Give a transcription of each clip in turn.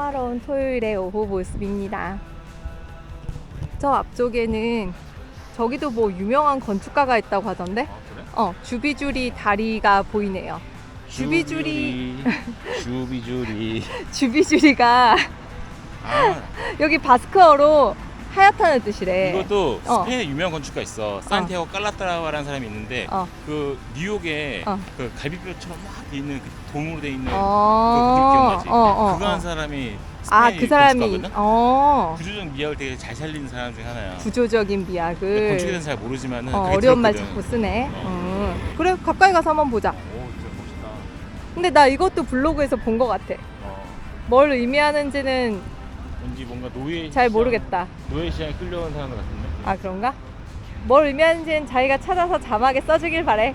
평화로운 토요일의 오후 모습입니다. 저 앞쪽에는 저기도 뭐 유명한 건축가가 있다고 하던데? 아 그래? 어, 주비주리 다리가 보이네요. 주비주리, 주비주리 주비주리가 아 여기 바스크어로 하얗다는 뜻이래. 이것도 어. 스페인에 유명한 건축가 있어 산티아고 깔라트라라는 사람이 있는데 어. 그 뉴욕에 어. 그 갈비뼈처럼 막돼 있는 그 돌으로 돼 있는 그 어, 기억나지? 어, 어, 그거 어. 한 사람이 아, 그 사람이, 건축가거든? 어, 구조적 미학을 되게 잘 살리는 사람 중에 하나야 구조적인 근데 미학을. 건축에 대해서 잘 모르지만 은 어, 그게 어려운 말. 자꾸 쓰네. 어. 음. 그래, 가까이 가서 한번 보자. 오 진짜 멋있다 근데 나 이것도 블로그에서 본 것 같아. 어. 뭘 의미하는지는 왠지 뭔가 노예 잘 시장- 모르겠다. 노예 시장에 끌려온 사람 같은데 아, 그런가? 뭘 의미하는지는 자기가 찾아서 자막에 써주길 바래.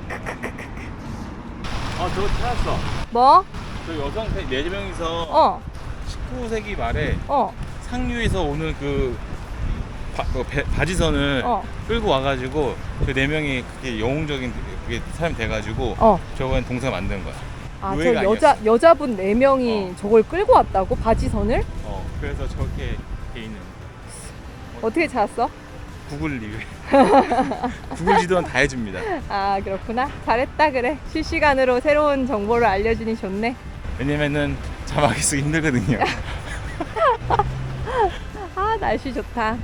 아 저거 찾았어 뭐? 그 여성 세- 네 명이서 어, 19세기 말에 어, 상류에서 오는 그 바, 그 배- 바지선을 어, 끌고 와가지고 그 네 명이 그게 영웅적인 그게 사람이 돼가지고 어. 저건 동생 만든 거야. 아, 저 노예가 여자, 여자분 네 명이 어. 저걸 끌고 왔다고? 바지선을? 어 그래서 저렇게 돼 있는 어떻게 찾았어? 구글 리뷰. 구글 지도는 다 해줍니다. 아, 그렇구나. 잘했다, 그래. 실시간으로 새로운 정보를 알려주니 좋네. 왜냐면은 자막이 쓰기 힘들거든요. 아, 날씨 좋다.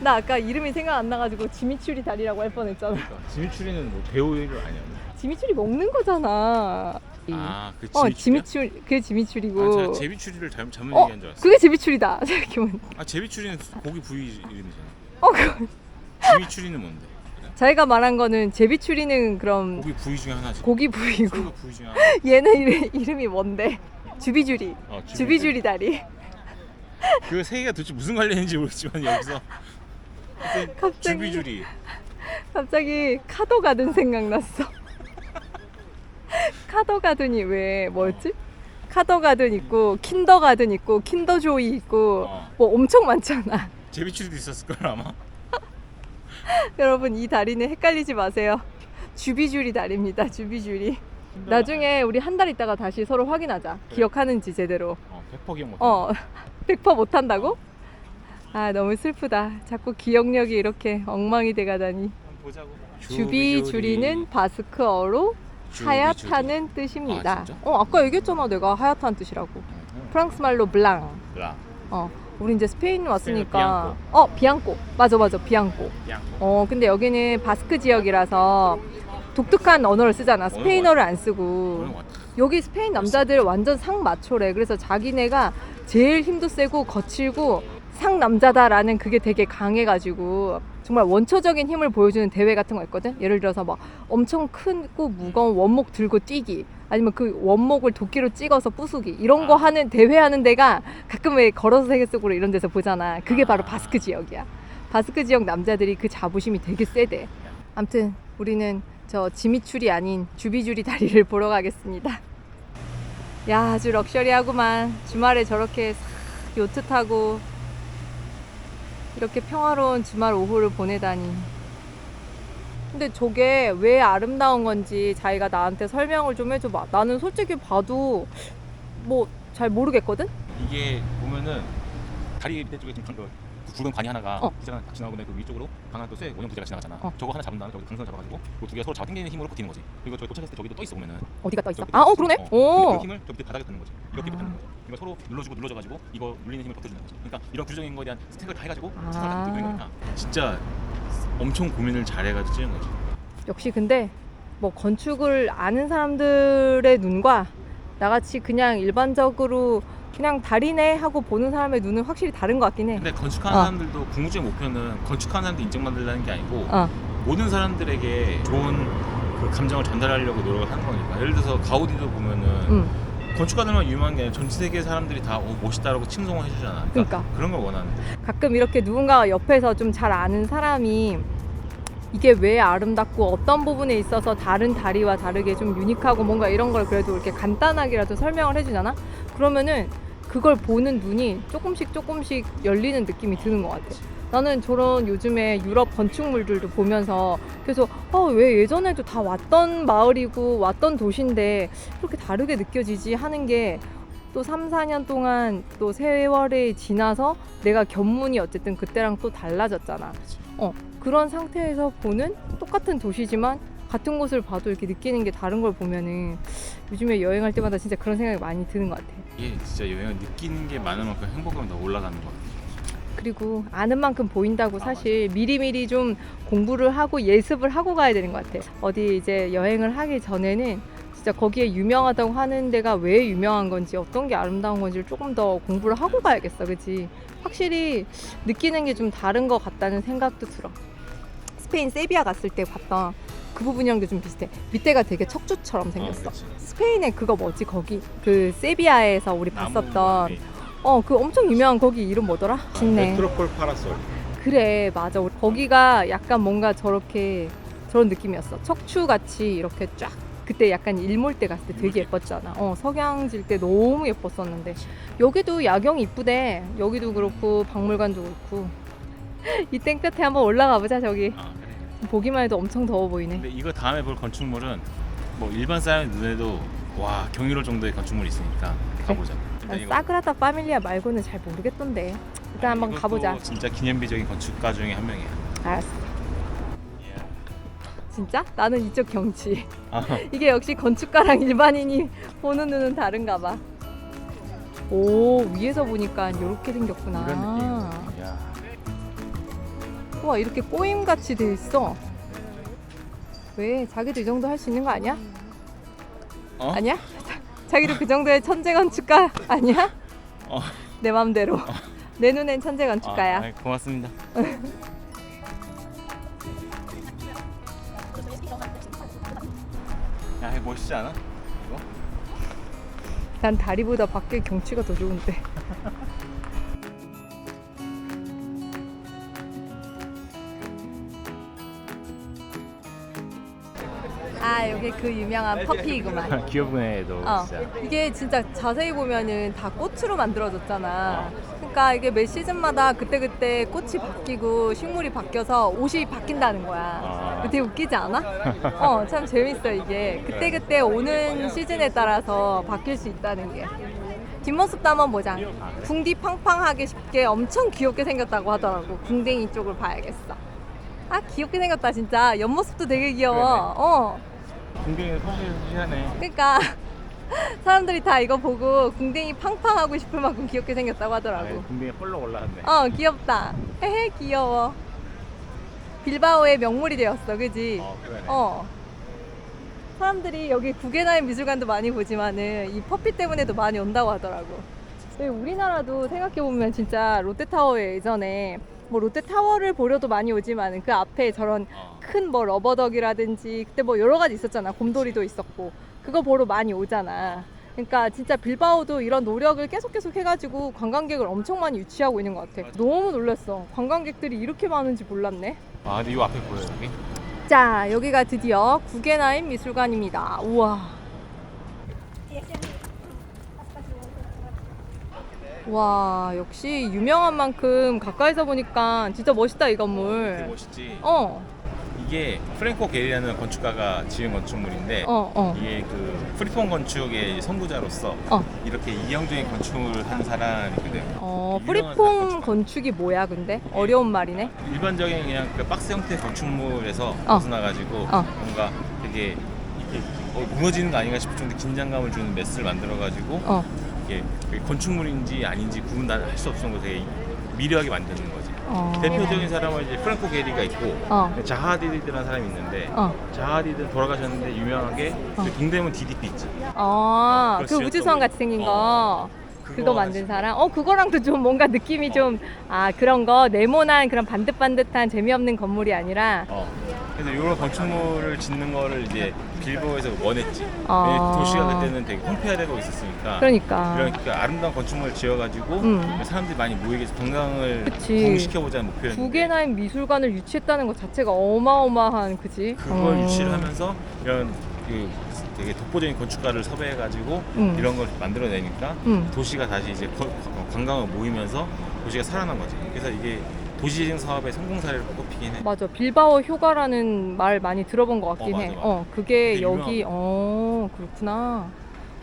나 아까 이름이 생각 안 나가지고 지미추리 다리라고 할 뻔했잖아. 지미추리는 뭐 배우 이름 아니었나? 지미추리 먹는 거잖아. 아 그 어, 지미추리. 지미추리, 그게 아, 지미추리고. 제가 제비추리를 잘못 잘못 어, 얘기한 줄 알았어. 그게. 생각해보니. 아 제비추리는 고기 부위 이름이잖아. 어, 그 지미추리는 뭔데? 자기가 말한 거는 제비추리는 그럼 고기 부위 중에 하나지. 고기 부위고 소가 부위 중에 하나. 얘는 이름, 이름이 뭔데? 주비주리. 어, 주비- 주비주리 다리. 그세 개가 도대체 무슨 관련인지 모르겠지만 여기서 갑자기. 주비주리 갑자기 카더가든 생각났어. 카더가든이 왜 뭐였지? 카더가든 있고 킨더가든 있고 킨더조이 있고 어. 뭐 엄청 많잖아. 제비추리도 있었을 걸 아마. 여러분 이 다리는 헷갈리지 마세요. 주비주리 다리입니다. 주비주리. 나중에 우리 한 달 있다가 다시 서로 확인하자. 그래. 기억하는지 제대로. 어, 100% 기억 못. 어, 100% 못 한다고? 아 너무 슬프다. 자꾸 기억력이 이렇게 엉망이 돼 가다니. 한번 보자고. 주비주리는 바스크어로 하얗다는 뜻입니다. 아, 진짜? 어 아까 얘기했잖아 내가 하얗다는 뜻이라고. 프랑스 말로 블랑. 라. 어 우리 이제 스페인 왔으니까. 비앙코. 어 비앙코. 맞아 맞아 비앙코. 양. 어 근데 여기는 바스크 지역이라서 독특한 언어를 쓰잖아. 스페인어를 안 쓰고. 여기 스페인 남자들 완전 상마초래. 그래서 자기네가 제일 힘도 세고 거칠고 상남자다라는 그게 되게 강해가지고 정말 원초적인 힘을 보여주는 대회 같은 거 있거든. 예를 들어서 막 엄청 크고 무거운 원목 들고 뛰기. 아니면 그 원목을 도끼로 찍어서 부수기 이런 거 아. 하는 대회 하는 데가 가끔 왜 걸어서 세계 속으로 이런 데서 보잖아. 그게 바로 아. 바스크 지역이야. 바스크 지역 남자들이 그 자부심이 되게 세대. 암튼 우리는 저 지미추리 아닌 주비주리 다리를 보러 가겠습니다. 야 아주 럭셔리하구만. 주말에 저렇게 싹 요트 타고 이렇게 평화로운 주말 오후를 보내다니. 근데 저게 왜 아름다운 건지 자기가 나한테 설명을 좀 해줘봐. 나는 솔직히 봐도 뭐 잘 모르겠거든? 이게 보면은 다리 밑에 쪽에 그 굵은 관이 하나가 어. 같이 나오고 그 위쪽으로 강한 또쇠 원형 부재가 지나가잖아. 어. 저거 하나 잡은 다음에 저기 강선 잡아가지고 그 두 개가 서로 잡아 당기는 힘으로 버티는 거지. 그리고 저기 도착했을 때 저기도 떠 있어 보면은. 어디가 떠 있어? 아, 어. 그러네. 근데 그 오. 힘을 저 밑에 바닥에 닿는 거지. 이렇게 아. 닿는 거지. 이거 서로 눌러주고 눌러져가지고 이거 눌리는 힘을 버텨주는 거지. 그러니까 이런 구조적인 거에 대한 스택을 다 해가지고 아. 스택을 다 만드는 거니까 진짜 엄청 고민을 잘해가지고 찍은 거지. 역시 근데 뭐 건축을 아는 사람들의 눈과 나같이 그냥 일반적으로 그냥 다리네 하고 보는 사람의 눈은 확실히 다른 것 같긴 해. 근데 건축하는 어. 사람들도 궁극적인 목표는 건축하는 사람들 인정받으려는 게 아니고 어. 모든 사람들에게 좋은 그 감정을 전달하려고 노력을 하는 거니까 예를 들어서 가우디도 보면은 음. 건축가들만 유명한 게 아니라 전 세계 사람들이 다 어, 멋있다라고 칭송을 해주잖아 그러니까. 그런 걸 원하는 거야. 가끔 이렇게 누군가 옆에서 좀 잘 아는 사람이 이게 왜 아름답고 어떤 부분에 있어서 다른 다리와 다르게 좀 유니크하고 뭔가 이런 걸 그래도 이렇게 간단하게라도 설명을 해주잖아? 그러면은 그걸 보는 눈이 조금씩 조금씩 열리는 느낌이 드는 것 같아. 나는 저런 요즘에 유럽 건축물들도 보면서 그래서 아, 왜 예전에도 다 왔던 마을이고 왔던 도시인데 이렇게 다르게 느껴지지 하는 게 또 3, 4년 동안 또 세월이 지나서 내가 견문이 어쨌든 그때랑 또 달라졌잖아. 어, 그런 상태에서 보는 똑같은 도시지만 같은 곳을 봐도 이렇게 느끼는 게 다른 걸 보면은 요즘에 여행할 때마다 진짜 그런 생각이 많이 드는 것 같아. 이게 진짜 여행을 느끼는 게 많은 만큼 행복감이 더 올라가는 것 같아요. 그리고 아는 만큼 보인다고 사실 미리미리 좀 공부를 하고 예습을 하고 가야 되는 것 같아. 어디 이제 여행을 하기 전에는 진짜 거기에 유명하다고 하는 데가 왜 유명한 건지 어떤 게 아름다운 건지를 조금 더 공부를 하고 가야겠어. 그치? 확실히 느끼는 게 좀 다른 것 같다는 생각도 들어. 스페인 세비야 갔을 때 봤던 그 부분이랑도 좀 비슷해. 밑에가 되게 척추처럼 생겼어. 그치. 스페인에 그거 뭐지 거기 그 세비야에서 우리 나무 봤었던 네. 어그 엄청 유명한 거기 이름 뭐더라? 신네. 메트로폴 파라솔. 그래 맞아 우리 거기가 약간 뭔가 저렇게 저런 느낌이었어 척추 같이 이렇게 쫙 그때 약간 일몰 때 갔을 때 되게 예뻤잖아 어 석양질 때 너무 예뻤었는데 여기도 야경 이쁘대 여기도 그렇고 박물관도 그렇고 이 땡 끝에 한번 올라가 보자 저기 아. 보기만 해도 엄청 더워 보이네 근데 이거 다음에 볼 건축물은 뭐 일반 사람 눈에도 와 경이로울 정도의 건축물이 있으니까 가보자. 일단 난 이거- 사그라다 파밀리아 말고는 잘 모르겠던데 일단 한번 이것도 가보자 진짜 기념비적인 건축가 중에 한 명이야. 알았어 진짜? 나는 이쪽 경치 아, 이게 역시 건축가랑 일반인이 보는 눈은 다른가 봐. 오, 위에서 보니까 이렇게 생겼구나. 이런 느낌. 야, 와, 이렇게 꼬임같이 돼 있어. 왜? 자기도 이 정도 할 수 있는 거 아니야? 어? 아니야? 자기도 그 정도의 천재 건축가 아니야? 어. 내 맘대로. 내 눈엔 천재 건축가야. 아, 아이, 고맙습니다. 야, 이거 멋있지 않아? 이거? 난 다리보다 밖에 경치가 더 좋은데. 아 여기 그 유명한 퍼피이구만. 너 어, 진짜. 이게 진짜 자세히 보면은 다 꽃으로 만들어졌잖아. 그러니까 이게 매 시즌마다 그때그때 꽃이 바뀌고 식물이 바뀌어서 옷이 바뀐다는 거야. 아. 되게 웃기지 않아? 어, 참 재밌어 이게. 그때그때 오는 시즌에 따라서 바뀔 수 있다는 게. 뒷모습도 한번 보자. 궁디 팡팡하게 쉽게 엄청 귀엽게 생겼다고 하더라고. 궁뎅이 쪽을 봐야겠어. 아 귀엽게 생겼다 진짜. 옆모습도 되게 귀여워. 어. 공경이 소시하네. 그러니까 사람들이 다 이거 보고 궁뎅이 팡팡하고 싶을 만큼 귀엽게 생겼다고 하더라고. 공경이 펄럭 올라갔네. 어 귀엽다. 헤헤 귀여워. 빌바오의 명물이 되었어, 그지? 어, 그러네. 어. 사람들이 여기 구겐하임 미술관도 많이 보지만은 이 퍼피 때문에도 많이 온다고 하더라고. 우리나라도 생각해 보면 진짜 롯데타워에 예전에 뭐 롯데 타워를 보려도 많이 오지만은 그 앞에 저런 어. 큰 뭐 러버덕이라든지 그때 뭐 여러 가지 있었잖아. 곰돌이도 있었고 그거 보러 많이 오잖아. 그러니까 진짜 빌바오도 이런 노력을 계속 계속 해가지고 관광객을 엄청 많이 유치하고 있는 것 같아. 너무 놀랐어. 관광객들이 이렇게 많은지 몰랐네. 아, 근데 이 앞에 보여, 여기? 자, 여기가 드디어 구겐하임 미술관입니다. 우와. 와, 역시 유명한 만큼 가까이서 보니까 진짜 멋있다, 이 되게 건물. 멋있지. 어, 이게 프랭코 게리라는 건축가가 지은 건축물인데 어, 어. 이게 그 프리폼 건축의 선구자로서 어. 이렇게 이형적인 건축을 한 사람이거든. 어, 프리폼. 건축이 뭐야, 근데? 어려운 말이네. 일반적인 그냥 그 박스 형태의 건축물에서 어. 벗어나가지고 어. 뭔가 되게 이게 어, 무너지는 거 아닌가 싶을 정도 긴장감을 주는 매스를 만들어가지고 어, 이게 그 건축물인지 아닌지 구분 할 수 없을 정도 되게 미려하게 만드는 거지. 어. 대표적인 사람은 이제 프랑코 게리가 있고 어, 자하디드라는 사람이 있는데 어. 자하디드 돌아가셨는데 유명하게 어. 그 동대문 DDP 있지. 아, 그거 그 우주선 같이 생긴 거. 그거 만든. 사람? 어, 그거랑도 좀 뭔가 느낌이 좀, 아, 그런 거, 네모난 그런 반듯반듯한 재미없는 건물이 아니라, 어. 그래서 이런 건축물을 짓는 거를 이제 빌보에서 원했지. 아. 도시가 그때는 되게 황폐화되고 있었으니까. 그러니까. 이런 그 아름다운 건축물을 지어가지고 음. 사람들이 많이 모이게 해서 관광을 그치. 부흥시켜보자는 목표였는데 구겐하임 미술관을 유치했다는 것 자체가 어마어마한, 그지? 그걸 어. 유치를 하면서 이런 그 되게 독보적인 건축가를 섭외해가지고 음. 이런 걸 만들어내니까 음. 도시가 다시 이제 거- 관광을 모이면서 도시가 살아난 거지. 그래서 이게 도시재생 사업의 성공 사례로 꼽히긴 해. 맞아. 빌바오 효과라는 말 많이 들어본 것 같긴 어, 맞아, 해. 맞아. 어, 그게 여기, 어, 그렇구나.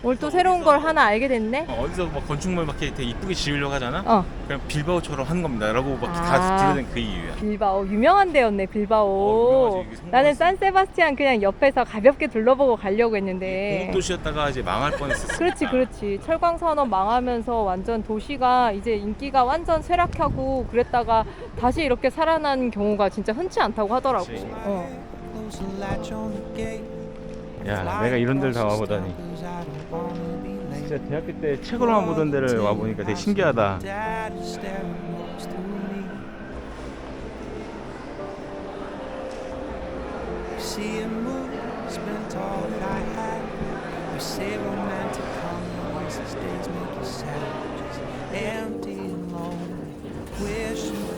오늘 또 새로운 걸 하나 알게 됐네. 어, 어디서 막 건축물 막 이렇게 되게 이쁘게 지으려고 하잖아. 어, 그냥 빌바오처럼 하는 겁니다라고 막 아. 다 들어낸 그 이유야. 빌바오 유명한 데였네 어, 빌바오. 유명하지. 이게 성공했어. 나는 산세바스티안 그냥 옆에서 가볍게 둘러보고 가려고 했는데. 공업 도시였다가 이제 망할 뻔했었어. 그렇지 그렇지 철강 산업 망하면서 완전 도시가 이제 인기가 완전 쇠락하고 그랬다가 다시 이렇게 살아난 경우가 진짜 흔치 않다고 하더라고. 그치. 어. 야, 내가 이런 데를 다 와보다니. 진짜 대학교 때 책으로만 보던 데를 와 보니까 되게 신기하다.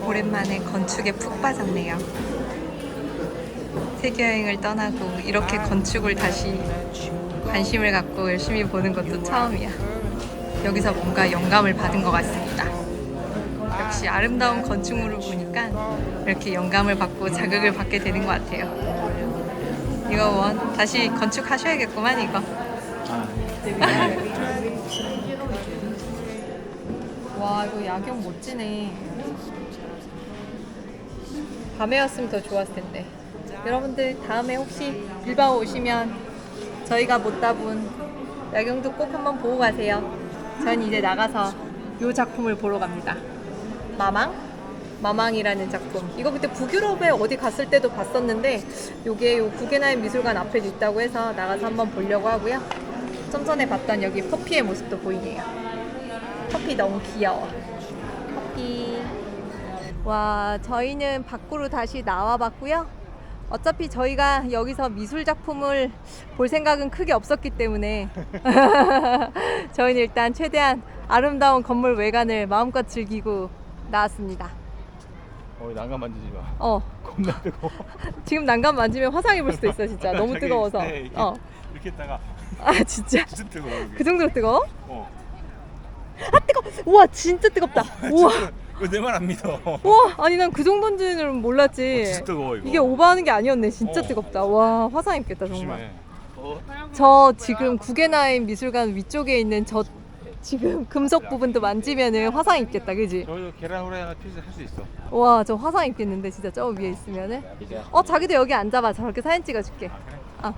오랜만에 건축에 푹 빠졌네요. 세계 여행을 떠나고 이렇게 건축을 다시 관심을 갖고 열심히 보는 것도 처음이야. 여기서 뭔가 영감을 받은 것 같습니다. 역시 아름다운 건축물을 보니까 이렇게 영감을 받고 자극을 받게 되는 것 같아요. 이거 원 다시 건축하셔야겠구만 이거. 와 이거 야경 멋지네. 밤에였으면 더 좋았을 텐데. 여러분들 다음에 혹시 빌바오 오시면 저희가 못 따본 야경도 꼭 한번 보고 가세요. 전 이제 나가서 이 작품을 보러 갑니다. 마망? 마망이라는 작품. 이거 그때 북유럽에 어디 갔을 때도 봤었는데 요게 요 구겐하임 미술관 앞에도 있다고 해서 나가서 한번 보려고 하고요. 좀 전에 봤던 여기 퍼피의 모습도 보이네요. 커피 너무 귀여워. 커피. 와, 저희는 밖으로 다시 나와 봤고요. 어차피 저희가 여기서 미술 작품을 볼 생각은 크게 없었기 때문에 저희는 일단 최대한 아름다운 건물 외관을 마음껏 즐기고 나왔습니다. 어, 난간 만지지 마. 어, 겁나 뜨거워. 지금 난간 만지면 화상 입을 수도 있어, 진짜. 너무 자기 뜨거워서. 네, 이렇게, 어. 이렇게 했다가 아, 진짜. 진짜 뜨거워. 이게. 그 정도로 뜨거워? 어. 우와, 진짜 뜨겁다. 우와. 이거 내말 안 믿어. 우와, 아니 난 그 정도인지는 몰랐지. 어, 진짜 뜨거워 이거. 이게 오버하는 게 아니었네. 진짜 어. 뜨겁다. 와, 화상 입겠다, 정말. 조심해. 어, 저 지금 구겐하임 미술관 위쪽에 있는 저 지금 금속 부분도 만지면은 화상 입겠다, 그지? 저기도 계란 후라이 하나 피스 할수 있어. 와, 저 화상 입겠는데 진짜 저 위에 있으면은. 어, 자기도 여기 앉아봐. 저렇게 사진 찍어줄게. 어.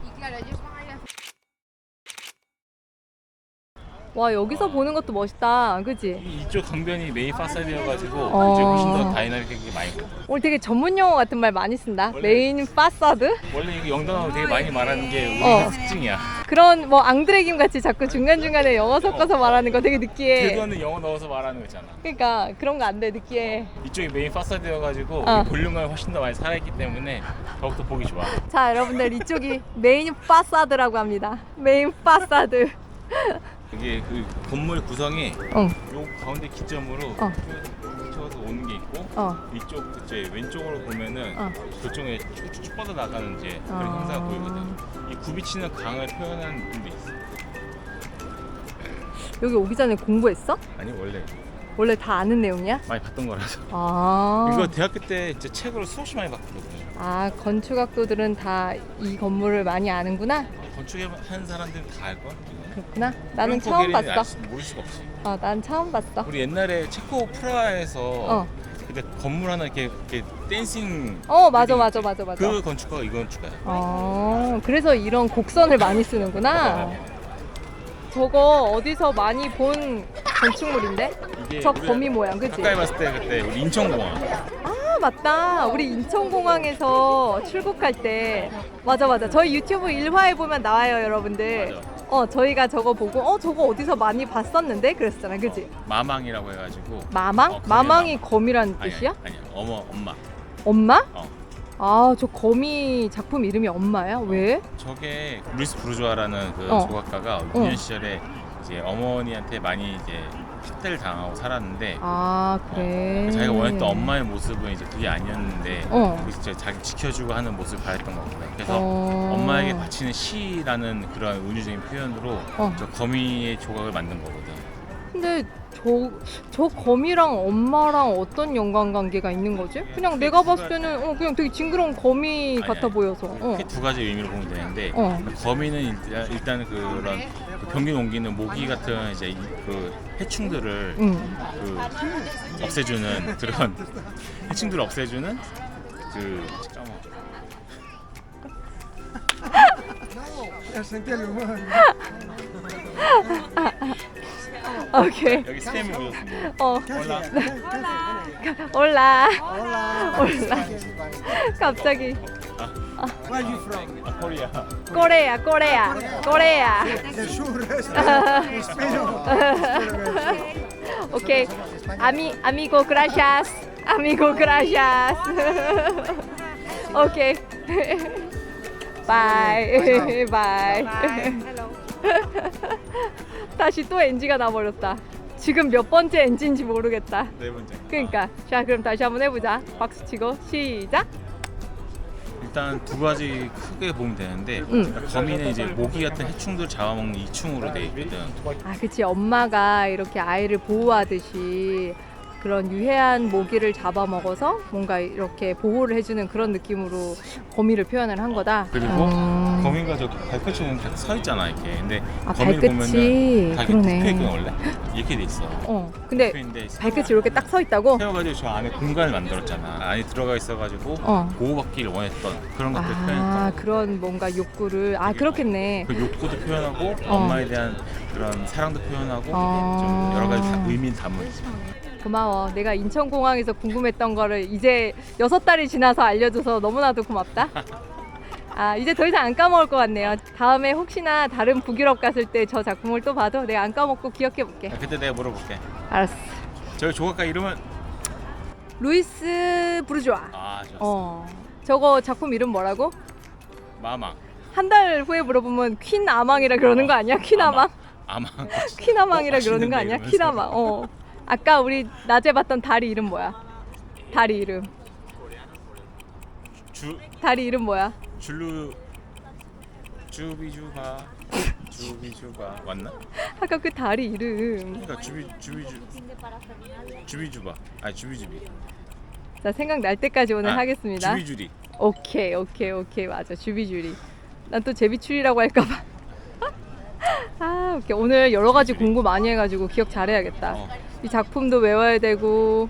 와, 여기서 보는 것도 멋있다, 그지? 이- 이쪽 강변이 메인 파사드여가지고 어. 이제 훨씬 더 다이나믹하게 많이 보여. 오늘 되게 전문 용어 같은 말 많이 쓴다. 원래- 메인 파사드? 원래 이거 영단어로 되게 많이 말하는 게 우리 어. 특징이야. 그런 뭐 앙드레김 같이 자꾸 중간중간에 영어 섞어서 말하는 거 되게 느끼해. 그거는 영어 넣어서 말하는 거 있잖아. 그러니까 그런 거 안 돼, 느끼해. 이쪽이 메인 파사드여가지고 어. 이 볼륨감이 훨씬 더 많이 살아있기 때문에 더욱더 보기 좋아. 자, 여러분들 이쪽이 메인 파사드라고 합니다. 메인 파사드. 이게 그 건물 구성이 어, 요 가운데 기점으로 어. 쳐서 오는 게 있고 어. 이쪽 이제 왼쪽으로 보면은 어. 그쪽에 쭉쭉 뻗어 나가는 이제 그런 아. 형상이 보이거든. 이 굽이치는 강을 표현하는 느낌도 있어. 여기 오기 전에 공부했어? 아니 원래 원래 다 아는 내용이야? 많이 봤던 거라서. 아. 이거 대학교 때 진짜 책으로 수없이 많이 봤거든. 아, 건축학도들은 다 이 건물을 많이 아는구나. 건축에 한 사람들은 다 알걸? 그렇구나. 나는 처음 봤어. 모를 수가 없지. 어, 난 처음 봤어. 우리 옛날에 체코 프라하에서 어. 그때 건물 하나 이렇게, 이렇게 댄싱 어, 맞아, 맞아, 맞아, 맞아. 그 건축가가 이 건축가야. 어, 그래서 이런 곡선을 많이 쓰는구나. 저거 어디서 많이 본 건축물인데? 이게 저 우리가 거미 모양, 그치? 가까이 봤을 때 그때 우리 인천공항. 아 맞다 우리 인천공항에서 출국할 때 맞아 맞아 저희 유튜브 1화에 보면 나와요 여러분들 맞아. 어 저희가 저거 보고 어 저거 어디서 많이 봤었는데 그랬잖아 그지 마망이라고 해가지고. 마망? 어, 거미 마망이 거미라는 아니, 뜻이야? 아니, 아니 어머 엄마. 엄마? 어. 아 저 거미 작품 이름이 엄마야? 왜? 저게 루이스 부르주아라는 그 어. 조각가가 유년 시절에 이제 어머니한테 많이 이제 학대를 당하고 살았는데 아 그래 어, 자기가 원했던 엄마의 모습은 이제 그게 아니었는데 어. 그 진짜 자기 지켜주고 하는 모습을 바랬던 거거든. 그래서 어. 엄마에게 바치는 시라는 그런 은유적인 표현으로 어. 저 거미의 조각을 만든 거거든. 근데 저, 저 거미랑 엄마랑 어떤 연관 관계가 있는 거지? 그냥 내가 봤을 때는 어, 그냥 되게 징그러운 거미 아니, 같아 아니. 보여서. 어. 크게 두 가지 의미로 보면 되는데 어. 거미는 일단, 일단 그런 그 병균 옮기는 모기 같은 이제 이- 그 해충들을 응. 그 없애주는 그런 해충들을 없애주는 그 잠깐만 오케이. 여기 스팸이 오셨습니다. 어. 올라. 올라. 올라. 갑자기. Where are you from? 아, 코리아. 꼬레야, 꼬레야, 꼬레야. 오케이. 아미, 아미고 그라샤스. 아미고 그라샤스. 오케이. 바이. 바이. 다시 또 NG가 나버렸다. 지금 몇 번째 NG인지 모르겠다. 네 번째. 그러니까 자 그럼 다시 한번 해보자. 박수 치고 시작. 일단 두 가지 크게 보면 되는데 응. 거미는 이제 모기 같은 해충들 잡아먹는 이충으로 돼 있거든. 아, 그치. 엄마가 이렇게 아이를 보호하듯이 그런 유해한 모기를 잡아먹어서 뭔가 이렇게 보호를 해주는 그런 느낌으로 거미를 표현을 한 거다. 그리고 음. 거미가 저기 발끝이 서 있잖아 이렇게. 근데 아, 거미를 발끝이. 보면은 다 그러네. 있거든 원래 이렇게 돼 있어. 어, 근데 발끝이 이렇게 딱 서 있다고? 세워가지고 저 안에 공간을 만들었잖아. 안에 들어가 있어가지고 어. 보호받기를 원했던 그런 것들 아, 표현했던. 그런 뭔가 욕구를. 아, 그렇겠네. 그 욕구도 표현하고 어. 엄마에 대한 그런 사랑도 표현하고 어. 좀 여러 가지 다 의미를 담은. 고마워. 내가 인천공항에서 궁금했던 거를 이제 여섯 달이 지나서 알려줘서 너무나도 고맙다. 아, 이제 더 이상 안 까먹을 것 같네요. 다음에 혹시나 다른 북유럽 갔을 때 저 작품을 또 봐도 내가 안 까먹고 기억해 볼게. 아, 그때 내가 물어볼게. 알았어. 저기 조각가 이름은 루이스 부르주아. 아 좋았어. 어. 저거 작품 이름 뭐라고? 마망. 한 달 후에 물어보면 퀸 아망이라 그러는 거 아니야? 퀸 아망? 아망. 퀸 아망이라 어, 그러는 거 맛있는데, 아니야? 퀸 아망. 어. 아까 우리 낮에 봤던 다리 이름 뭐야? 다리 이름. 주 다리 이름 뭐야? 줄루 주비주바 주비주바 맞나? 아까 그 다리 이름. 그러니까 주비 주비주 주비주바 아니 주비주비 자 생각날 때까지 오늘 아, 하겠습니다. 주비주리 오케이 오케이 오케이 맞아 주비주리. 난 또 제비추리라고 할까봐. 아 오케이 오늘 여러 가지 공부 많이 해가지고 기억 잘해야겠다. 어. 이 작품도 외워야 되고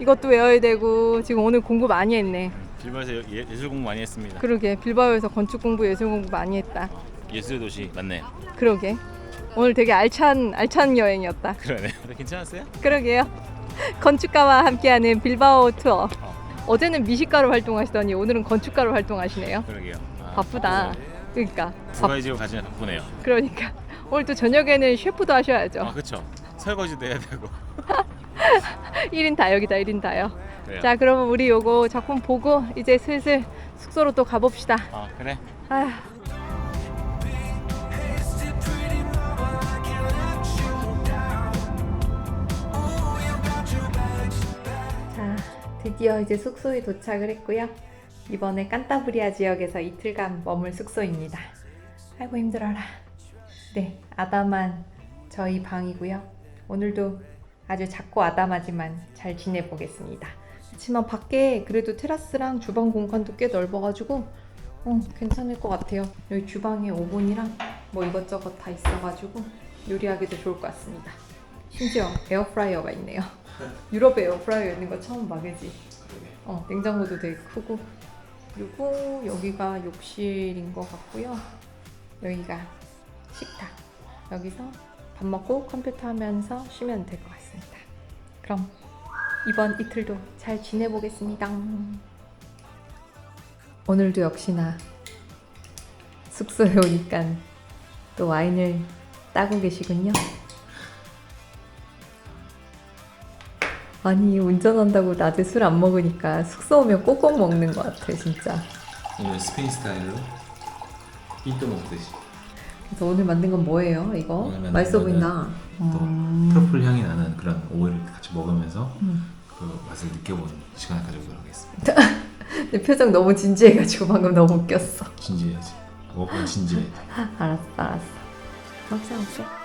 이것도 외워야 되고 지금 오늘 공부 많이 했네. 빌바에서 예, 예술 공부 많이 했습니다. 그러게 빌바오에서 건축 공부 예술 공부 많이 했다. 예술의 도시 맞네요. 그러게 오늘 되게 알찬 알찬 여행이었다. 그러네요. 괜찮았어요? 그러게요. 건축가와 함께하는 빌바오 투어. 어. 어제는 미식가로 활동하시더니 오늘은 건축가로 활동하시네요. 그러게요. 아, 바쁘다. 그러니까 두 바, 가지 지금 가지면 바쁘네요. 그러니까 오늘 또 저녁에는 셰프도 하셔야죠. 아 그렇죠. 설거지도 해야 되고. 1인 다역이다 1인 다역. 그래요. 자 그러면 우리 요거 작품 보고 이제 슬슬 숙소로 또 가봅시다. 아 그래. 아휴. 자, 드디어 이제 숙소에 도착을 했고요. 이번에 깐타브리아 지역에서 이틀간 머물 숙소입니다. 아이고 힘들어라. 네, 아담한 저희 방이고요. 오늘도 아주 작고 아담하지만 잘 지내보겠습니다. 그렇지만 밖에 그래도 테라스랑 주방 공간도 꽤 넓어가지고 어, 괜찮을 것 같아요. 여기 주방에 오븐이랑 뭐 이것저것 다 있어가지고 요리하기도 좋을 것 같습니다. 심지어 에어프라이어가 있네요. 유럽에 에어프라이어 있는 거 처음 봐, 그지? 어, 냉장고도 되게 크고. 그리고 여기가 욕실인 것 같고요. 여기가 식탁. 여기서 밥 먹고 컴퓨터 하면서 쉬면 될 것 같습니다. 그럼 이번 이틀도 잘 지내보겠습니다. 오늘도 역시나 숙소에 오니까 또 와인을 따고 계시군요. 아니 운전한다고 낮에 술 안 먹으니까 숙소 오면 꼭꼭 먹는 것 같아 진짜. 오늘 스페인 스타일로 빈도 먹듯이 그래서 오늘 만든 건 뭐예요 이거? 오늘 만든 맛있어 거는 보인다. 또 음. 트러플 향이 나는 그런 오일을 같이 먹으면서 음. 그 맛을 느껴보는 시간을 가져보도록 하겠습니다. 내 표정 너무 진지해가지고 방금 너무 웃겼어. 진지해야지. 먹으면 진지해. 알았어 알았어. 먹자 먹자.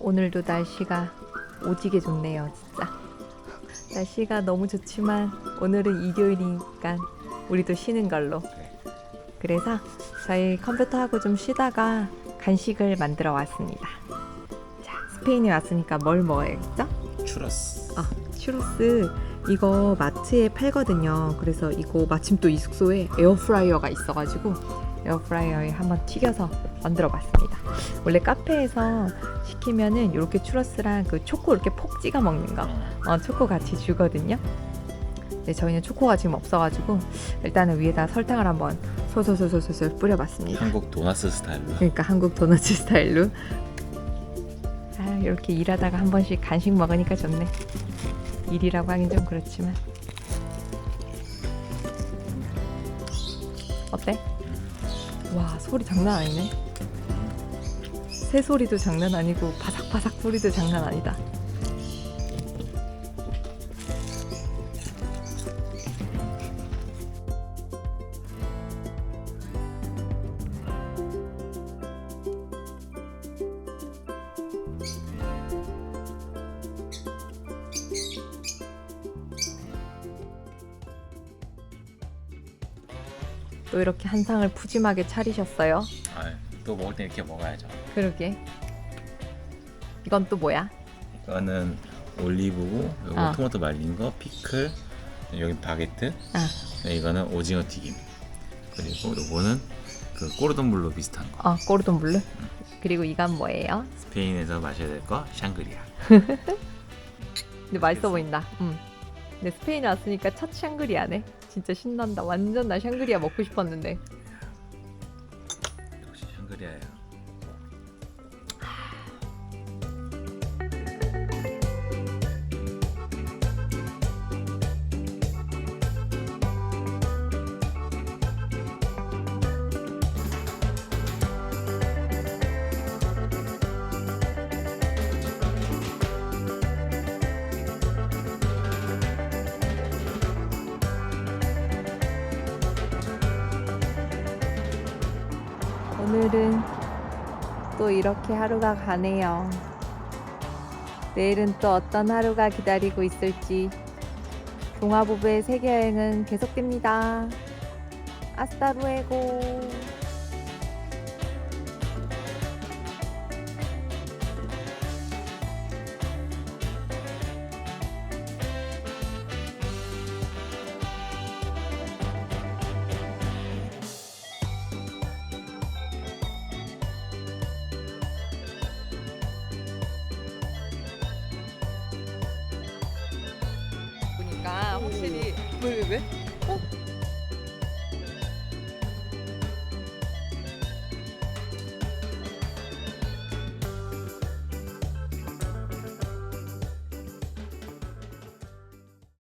오늘도 날씨가 오지게 좋네요, 진짜. 날씨가 너무 좋지만 오늘은 일요일이니까 우리도 쉬는 걸로. 그래서 저희 컴퓨터하고 좀 쉬다가 간식을 만들어 왔습니다. 자, 스페인에 왔으니까 뭘 먹어야겠죠? 추러스. 아, 슈로스 이거 마트에 팔거든요. 그래서 이거 마침 또 이 숙소에 에어프라이어가 있어가지고 에어프라이어에 한번 튀겨서 만들어봤습니다. 원래 카페에서 시키면은 이렇게 추러스랑 그 초코 이렇게 폭 찍어 먹는 거, 어, 초코 같이 주거든요. 근데 저희는 초코가 지금 없어가지고 일단은 위에다 설탕을 한번 솔솔솔솔솔 뿌려봤습니다. 한국 도나스 스타일로. 그러니까 한국 도넛 스타일로. 아 이렇게 일하다가 한 번씩 간식 먹으니까 좋네. 일이라고 하긴 좀 그렇지만. 어때? 와 소리 장난 아니네. 새 소리도 장난 아니고 바삭바삭 소리도 장난 아니다. 또 이렇게 한 상을 푸짐하게 차리셨어요. 아, 또 먹을 때 이렇게 먹어야죠. 그러게. 이건 또 뭐야? 이거는 올리브고, 이거 아. 토마토 말린 거, 피클, 여기 바게트. 아. 네, 이거는 오징어 튀김. 그리고 요거는 그 꼬르돈물로 비슷한 거. 어, 꼬르돈 블루. 그리고 이건 뭐예요? 스페인에서 마셔야 될 거 샹그리아. 근데 맛있어 보인다. 음. 근데 스페인에 왔으니까 첫 샹그리아네. 진짜 신난다. 완전 나 샹그리아 먹고 싶었는데. 역시 샹그리아예 이렇게 하루가 가네요. 내일은 또 어떤 하루가 기다리고 있을지 동아부부의 세계 여행은 계속됩니다. 아스타루에고.